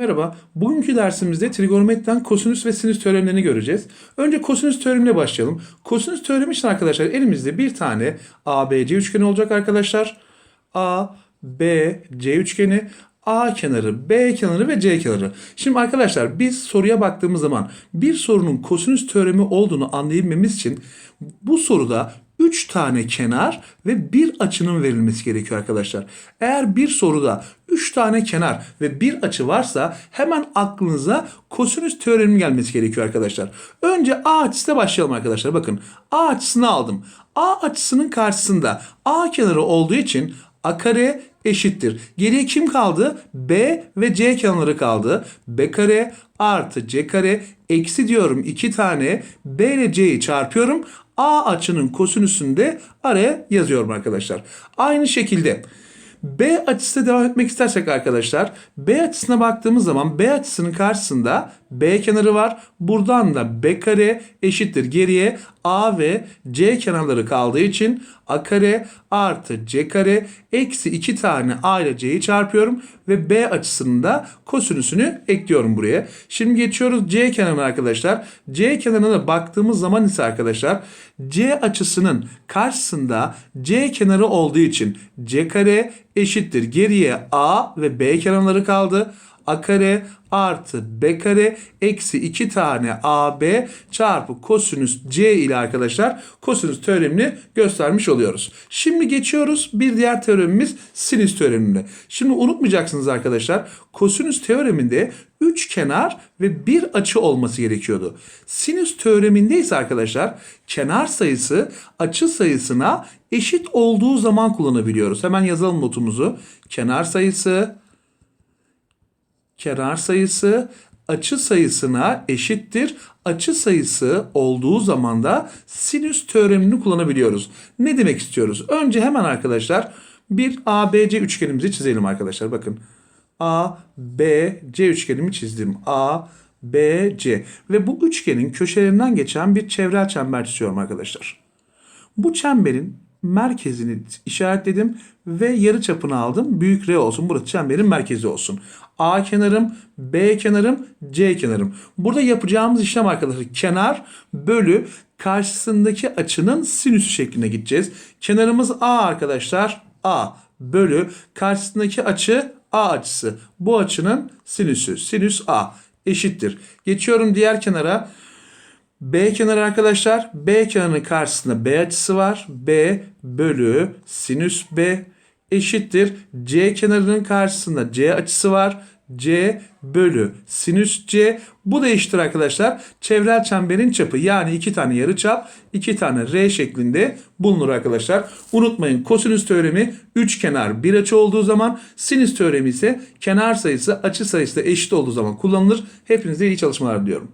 Merhaba, bugünkü dersimizde trigonometriden kosinüs ve sinüs teoremlerini göreceğiz. Önce kosinüs teoremiyle başlayalım. Kosinüs teoremi için arkadaşlar elimizde bir tane ABC üçgeni olacak arkadaşlar. A, B, C üçgeni, A kenarı, B kenarı ve C kenarı. Şimdi arkadaşlar biz soruya baktığımız zaman bir sorunun kosinüs teoremi olduğunu anlayabilmemiz için bu soruda 3 tane kenar ve bir açının verilmesi gerekiyor arkadaşlar. Eğer bir soruda 3 tane kenar ve bir açı varsa hemen aklınıza kosinüs teoremi gelmesi gerekiyor arkadaşlar. Önce A açısıyla başlayalım arkadaşlar. Bakın A açısını aldım. A açısının karşısında A kenarı olduğu için A kare eşittir. Geriye kim kaldı? B ve C kenarları kaldı. B kare artı C kare eksi diyorum iki tane B ile C'yi çarpıyorum. A açının kosinüsünü de araya yazıyorum arkadaşlar. Aynı şekilde B açısına devam etmek istersek arkadaşlar B açısına baktığımız zaman B açısının karşısında B kenarı var. Buradan da B kare eşittir. Geriye A ve C kenarları kaldığı için A kare artı C kare eksi 2 tane A ile C'yi çarpıyorum ve B açısının da kosinüsünü ekliyorum buraya. Şimdi geçiyoruz C kenarına arkadaşlar. C kenarına baktığımız zaman ise arkadaşlar C açısının karşısında C kenarı olduğu için C kare eşittir. Geriye A ve B kenarları kaldı. A kare artı B kare eksi 2 tane AB çarpı kosinüs C ile arkadaşlar kosinüs teoremini göstermiş oluyoruz. Şimdi geçiyoruz bir diğer teoremimiz sinüs teoremine. Şimdi unutmayacaksınız arkadaşlar kosinüs teoreminde 3 kenar ve bir açı olması gerekiyordu. Sinüs teoreminde ise arkadaşlar kenar sayısı açı sayısına eşit olduğu zaman kullanabiliyoruz. Hemen yazalım notumuzu. Kenar sayısı kenar sayısı açı sayısına eşittir. Açı sayısı olduğu zaman da sinüs teoremini kullanabiliyoruz. Ne demek istiyoruz? Önce hemen arkadaşlar bir ABC üçgenimizi çizelim arkadaşlar. Bakın A, B, C üçgenimi çizdim. A, B, C. Ve bu üçgenin köşelerinden geçen bir çevrel çember çiziyorum arkadaşlar. Bu çemberin merkezini işaretledim ve yarı çapını aldım. Büyük R olsun. Burası çemberin merkezi olsun. A kenarım, B kenarım, C kenarım. Burada yapacağımız işlem arkadaşlar kenar bölü karşısındaki açının sinüsü şekline gideceğiz. Kenarımız A arkadaşlar. A bölü karşısındaki açı A açısı. Bu açının sinüsü. Sinüs A eşittir. Geçiyorum diğer kenara. B kenarı arkadaşlar. B kenarının karşısında B açısı var. B bölü sinüs B eşittir. C kenarının karşısında C açısı var. C bölü sinüs C. Bu da eşittir arkadaşlar. Çevrel çemberin çapı yani iki tane yarı çap, iki tane R şeklinde bulunur arkadaşlar. Unutmayın kosinüs teoremi 3 kenar bir açı olduğu zaman sinüs teoremi ise kenar sayısı açı sayısı da eşit olduğu zaman kullanılır. Hepinize iyi çalışmalar diliyorum.